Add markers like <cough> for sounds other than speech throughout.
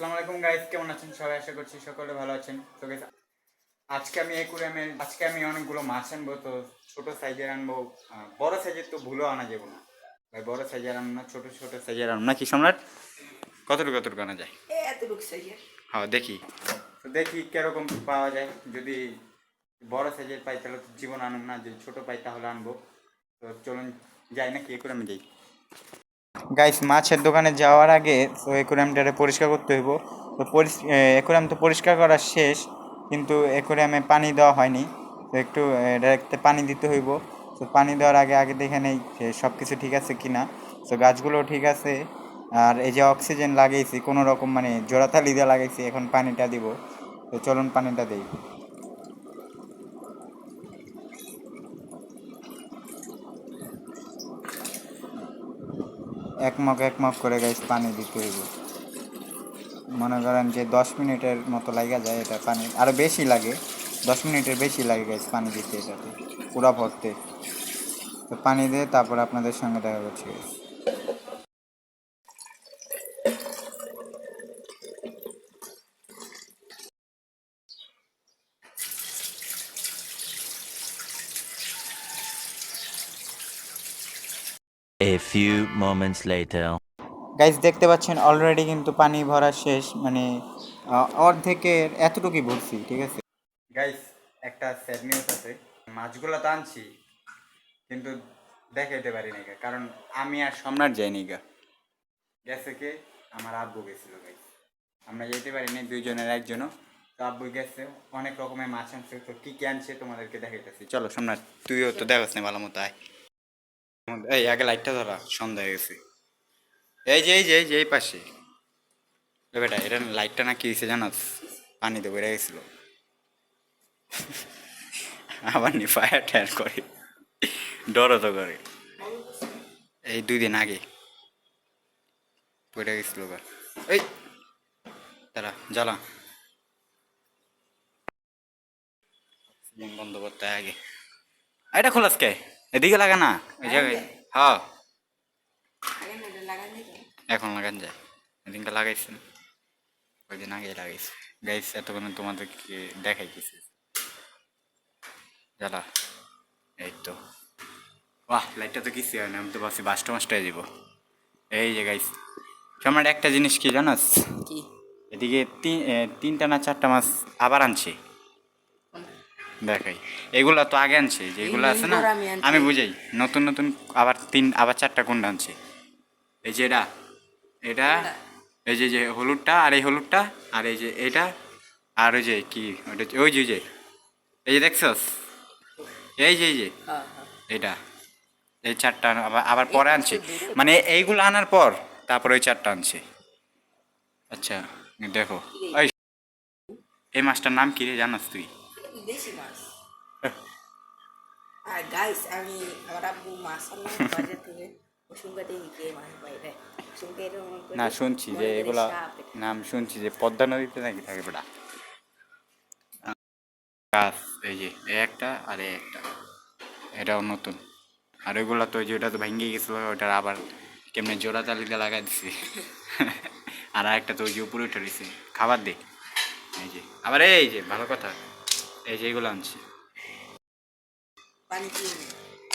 আসসালামু আলাইকুম গাইস কেমন আছেন? সবাই আশা করছি সকলে ভালো আছেন। তো guys, আজকে আমি একুরিয়ামে আজকে আমি অনেকগুলো মাছ আনব তো ছোট সাইজের আনব। বড় সাইজের তো ভুলেও আনা যাব না। ভাই বড় সাইজের আনব না ছোট ছোট সাইজের আনব। না কি সম্রাট? কতটুকু কতটুকু আনা যায়? এতটুকু সাইজের হ্যাঁ দেখি। তো দেখি কীরকম পাওয়া যায়। যদি বড় সাইজের পাই তাহলে তো জীবন আনব না। যদি ছোট পাই তাহলে আনব। তো চলুন যাই না কি একুরিয়ামে যাই। গাইস মাছের দোকানে যাওয়ার আগে তো একুরিয়ামটারে পরিষ্কার করতে হইব। তো একুরিয়াম তো পরিষ্কার করা শেষ, কিন্তু একুরিয়ামে পানি দেওয়া হয়নি। তো একটু ডাইরেক্টে পানি দিতে হইব। তো পানি দেওয়ার আগে আগে দেখে নেই সব কিছু ঠিক আছে কি না তো গাছগুলো ঠিক আছে, আর এই যে অক্সিজেন লাগাইছি, কোনো রকম মানে জোড়াতালি দিয়ে লাগাইছি, এখন পানিটা দিব। তো চলুন পানিটা দিই। এক মগ এক মগ করে গাইস পানি দিতে হইব। মনে করেন যে দশ মিনিটের মতো লাগা যায় এটা পানি আরও বেশি লাগে। দশ মিনিটের বেশি লাগে গাইস পানি দিতে এটাতে, পুরা ভরতে। তো পানি দিয়ে তারপর আপনাদের সঙ্গে দেখা করছি Few moments later. গাইস দেখতে পাচ্ছেন অলরেডি কিন্তু পানি ভরা শেষ মানে অর্ধেকের এতটুকুই ভরছি, ঠিক আছে? গাইস একটা স্যাড নিউজ আছে। মাছগুলো তো আনছি, কিন্তু দেখাইতে পারি না কারণ আমি আর সম্রাট যাইনি গা। গেছে কে? আমার আব্বু গেছিল গাইস আমরা যেতে পারিনি দুইজনের একজনও। তো আব্বু গেছে, অনেক রকমের মাছ আনছে, তো কি কি আনছে তোমাদেরকে দেখাইতেছি। চলো, সম্রাট, তুইও তো দেখাস না ভালো মতো আয়। এই, আগে লাইটটা ধরা, সন্ধ্যা হয়ে গেছে। এই যে এই যে এই যে পাশে। বেটা, এটা লাইটটা না কি হয়েছে জানাস পানিতে বেড়ে গেছিল। আবার নি ফায়ার টায়ার করে। ডরও তো করে। এই দুই দিন আগে। পড়ে গেছিল এবার। এই, দাঁড়া, জ্বালা। বন্ধ করতে আগে। এটা খোলাস কে এদিকে লাগা না? ওই জায়গায়? হ্যাঁ। এখন লাগান যায়। এদিনটা লাগাইছেন। ওই দিন আগে লাগাইছে। গাইস এতক্ষণ তোমাদেরকে দেখাই কিছু জ্বালা এই তো। বাহ লাইটটা তো কিছু হয় না আমি তো ভাবছি বাসটা মাসটায় যাব এই যে গাইস আমার একটা জিনিস কি জানাস? এদিকে তিনটা না চারটা মাছ আবার আনছে। দেখাই। এগুলা তো আগে আনছে যে এগুলো আছে না? আমি। বুঝাই নতুন নতুন আবার তিন আবার চারটা কোনটা আনছে। এই যে এটা এটা এই যে যে হলুদটা আর এই হলুদটা আর এই যে এটা আর ওই যে কি ওটা ওই যে ওই যে এই যে দেখছস? এই যে এই যে হ্যাঁ হ্যাঁ। এটা এই চারটা আবার আবার পরে আনছে। মানে এইগুলো আনার পর তারপর ওই চারটা আনছে। আচ্ছা দেখো। এই মাছটার নাম কি রে? জানাস তুই। দেশি মাছ আর গাইস আমি আমার আব্বু মাছ আনলাম বাজার থেকে বাইরে না শুনছি যে এগুলা নাম শুনছি যে পদ্মা নদীতে নাকি থাকে বেটা? গাছ এই যে একটা আর একটা। এটাও নতুন। আর ওইগুলা তো যে ওটা তো ভেঙে গেছিল ওটার আবার কেমনে জোড়া তালিকা লাগাই দিছে। আর একটা তো ওই যে উপরে উঠে দিছে খাবার দে। এই যে আবার এই যে ভালো কথা। এই যে এগুলো আনছি।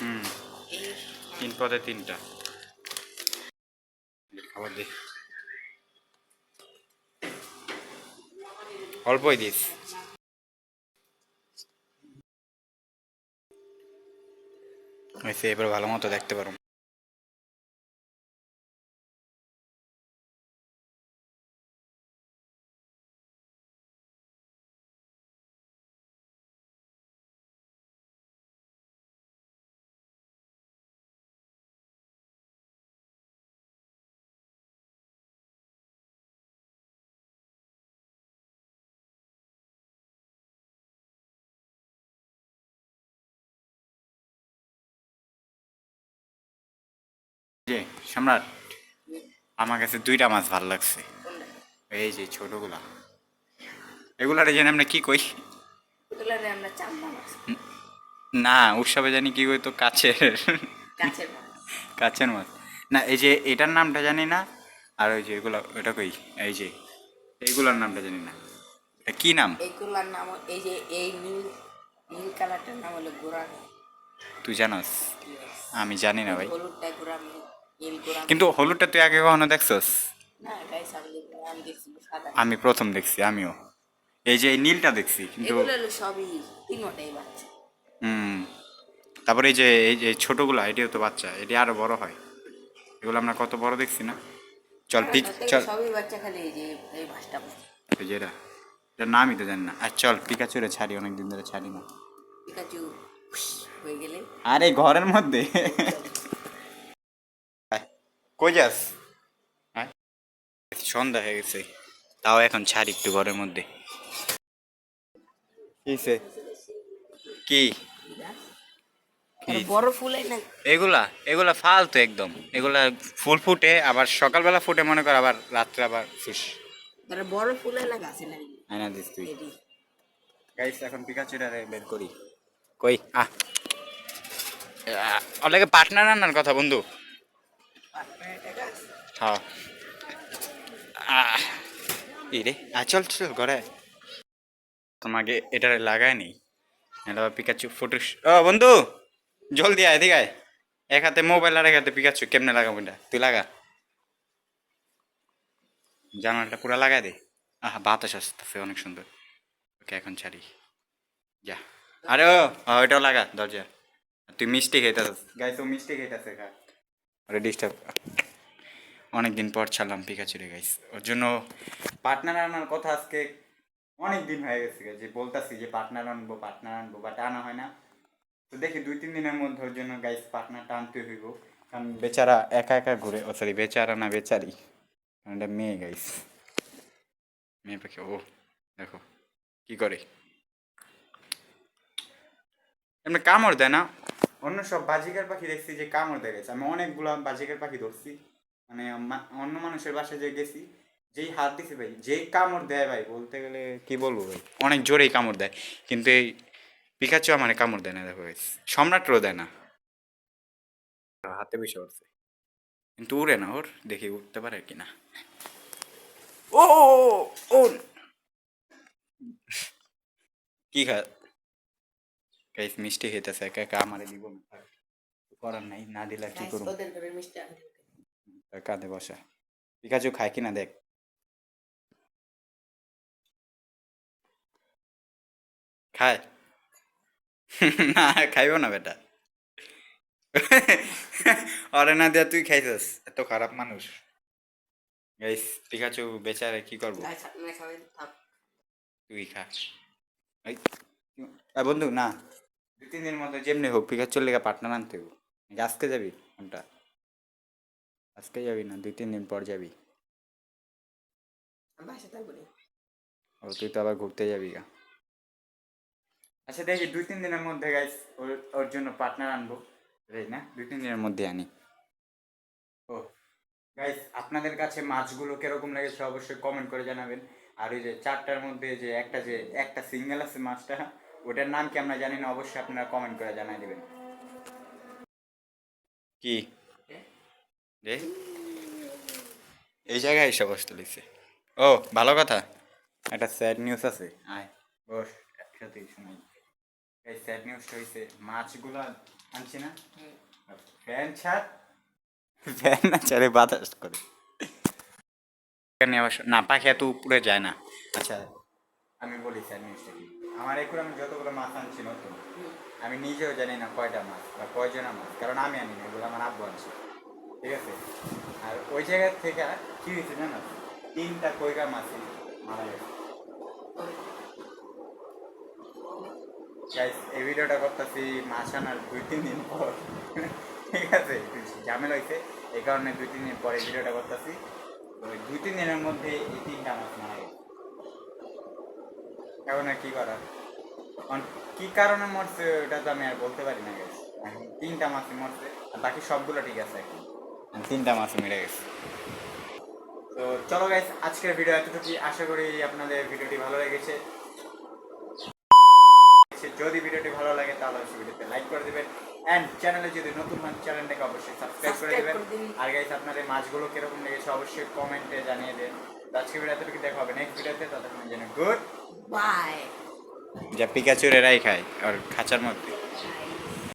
হুম। তিন পদে তিনটা। খাবার দে। অল্পই দিস। এবার ভালো মতো দেখতে পারো। যে সম্রাট আমার কাছে দুইটা মাছ ভালো লাগছে। এই যে ছোটগুলা। এগুলার জন্য আমরা কি কই? না উৎসবে জানি কি কই তো কাছের। কাছের মাছ। না এই যে এটার নামটা জানি না আর ওই যে এগুলো ওটা কই? এই যে এইগুলোর নামটা জানি না। এটা কি নাম? এইগুলার নাম এই যে এই নীল নীল কালারটার নাম হলো তুই জানোস? আমি জানি না ভাই। হলুদটা কিন্তু হলুদটা তুই আগে কখনো দেখছস? আমি প্রথম দেখছি আমিও। এই যে নীলটা দেখছি কিন্তু হুম। তারপরে এই যে এই যে ছোটগুলো এটিও তো বাচ্চা এটি আরও বড় হয়। এগুলো আমরা কত বড় দেখছি না? চল পিক চল। সবই বাচ্চা খালি এই যে এই যে এটা এটার নামই তো জানি না। আর চল পিকাচুরে ছাড়ি অনেকদিন ধরে ছাড়ি না। পিকাচু হয়ে গেলে। আরে ঘরের মধ্যে? কই যাস সন্ধ্যা হয়ে গেছে। তাও এখন ছাড়ি একটু ঘরের মধ্যে। কিসে কি? কি? বড় ফুল এগুলা এগুলা ফালতু একদম। এগুলা ফুল ফুটে আবার সকালবেলা ফুটে মনে কর আবার রাত্রে আবার ফুস। বড় ফুল না গাছে না আয়না দিস তুই। গাইস এখন পিকাচুটা বের করি। কই? আহ। অনেকে পার্টনার আনার কথা বন্ধু। রে চল চল ঘরে তোমাকে এটা লাগায় নি পিকাচু ফটো ও বন্ধু জলদি আয় এদিকে আয় এক হাতে মোবাইল আর এক হাতে পিকাচু কেমনে লাগাবো এটা তুই লাগা জানালাটা পুরো লাগাই দে আহা বাতাস আসতেছে অনেক সুন্দর ওকে এখন ছাড়ি যা আরে ও ওইটাও লাগা দরজা তুই মিষ্টি খেতেছিস গাইস ও মিষ্টি খেতেছে খা ডিস্টার্ব অনেক দিন পর ছাড়লাম পিকাচুরে গাইস ওর জন্য পার্টনার আনার কথা আজকে অনেক দিন হয়ে গেছে যে বলতাছি যে পার্টনার আনব পার্টনার আনব বাট আনা হয় না। তো দেখি দুই, তিন দিনের মধ্যে ওর জন্য গাইস পার্টনারটা টানতে হইব। কারণ বেচারা একা একা ঘুরে, ও সরি বেচারা না বেচারি। কারণ এটা মেয়ে গাইস মেয়ে পাখি, ও, দেখো, কি করে? এমনি কামড় দেয় না। অন্য সব বাজিকার পাখি দেখছি যে কামড় দেয় গেছে আমি অনেকগুলো বাজিকার পাখি ধরছি। মানে মা- অন্য মানুষের বাসায় যে গেছি যেই হাত দিছে ভাই যেই কামড় দেয় ভাই বলতে গেলে কি বলব ভাই? অনেক জোরেই কামড় দেয় কিন্তু এই পিকাচু আমার কামড় দেয় না দেখো guys। সম্রাটও দেয় না। হাতে বসে উঠছে কিন্তু উড়ে না ওর দেখি উঠতে পারে কিনা। ও ও, ও, কি খা গাইস মিষ্টি খেতেছে একা একা আমারে দিব না। করার নাই না দিলে কি করব? কাঁধে বসা। পিকাচু খায় কিনা দেখ। খায়? <laughs> না খাইব না বেটা। <laughs> অরে না দিয়া তুই খাইছস? এত খারাপ মানুষ। গাইস পিকাচু বেচারে কি করব? তুই খা। বন্ধু না। দু তিন দিনের মধ্যে যেমনি হোক পিকাচুর লেগে পার্টনার আনতে হবে আজকে যাবি কোনটা আজকে যাবি না? দুই তিন দিন পর যাবি। ও তুই তো আবার ঘুরতে যাবি গা। আচ্ছা দেখি দুই তিন দিনের মধ্যে গাইস ওর ওর জন্য পার্টনার আনব। এই না? দুই তিন দিনের মধ্যে আনি। ও গাইস আপনাদের কাছে মাছগুলো কীরকম লেগেছে অবশ্যই কমেন্ট করে জানাবেন। আর ওই যে চারটার মধ্যে যে একটা যে একটা সিঙ্গেল আছে মাছটা ওটার নাম কি আমরা জানি না অবশ্যই আপনারা কমেন্ট করে জানাই দেবেন। কি? এই জায়গায় এসে বসতে লিখছে। ও ভালো কথা। একটা স্যাড নিউজ আছে। আয়। বস একসাথে শোনাই এই স্যাড নিউজটা হয়েছে মাছগুলো আনছি না? ফ্যান ছাড়। ফ্যান না ছাড়ে বাতাস করে। না পাখি এত উপরে যায় না। আচ্ছা। আমি বলি স্যার নিউজটা কি? আমার এখন আমি যতগুলো মাছ আনছি নতুন আমি নিজেও জানি না কয়টা মাছ বা কয়জনা মাছ কারণ আমি আনি না এগুলো আমার আব্বু আনছে। ঠিক আছে? আর ওই জায়গা থেকে কি হয়েছে জানো? তিনটা কইরা মাছ মারা গেছে। গাইস এই ভিডিওটা করতেছি মাছ আনার দুই, তিন দিন পর। ঠিক আছে? ঝামেলা হয়েছে এই কারণে দুই, তিন দিন পরে ভিডিওটা করতেছি। ওই দুই, তিন দিনের মধ্যে এই তিনটা মাছ মারা গেছে। এখন আর কি করার? এখন কি কারণে মরছে ওটা তো আমি আর বলতে পারি না গেছে তিনটা মাছই মরছে, আর বাকি সবগুলো ঠিক আছে এখন। তিনটা মাছ মেরে গেছে। তো চলো গাইস আজকের ভিডিও এতটুকু আশা করি আপনাদের ভিডিওটি ভালো লেগেছে। যদি ভিডিওটি ভালো লাগে তাহলে অবশ্যই ভিডিওতে লাইক করে দিবেন। এন্ড চ্যানেলে যদি নতুন হন চ্যানেলটাকে অবশ্যই সাবস্ক্রাইব করে দিবেন। আর গাইস আপনাদের মাছগুলো কীরকম লেগেছে অবশ্যই কমেন্টে জানিয়ে দেন। তো আজকে ভিডিও এতটুকু দেখা হবে নেক্সট ভিডিওতে ততক্ষণ জন্য গুড বাই যা পিকাচুর এরাই খায় আর খাঁচার মধ্যে।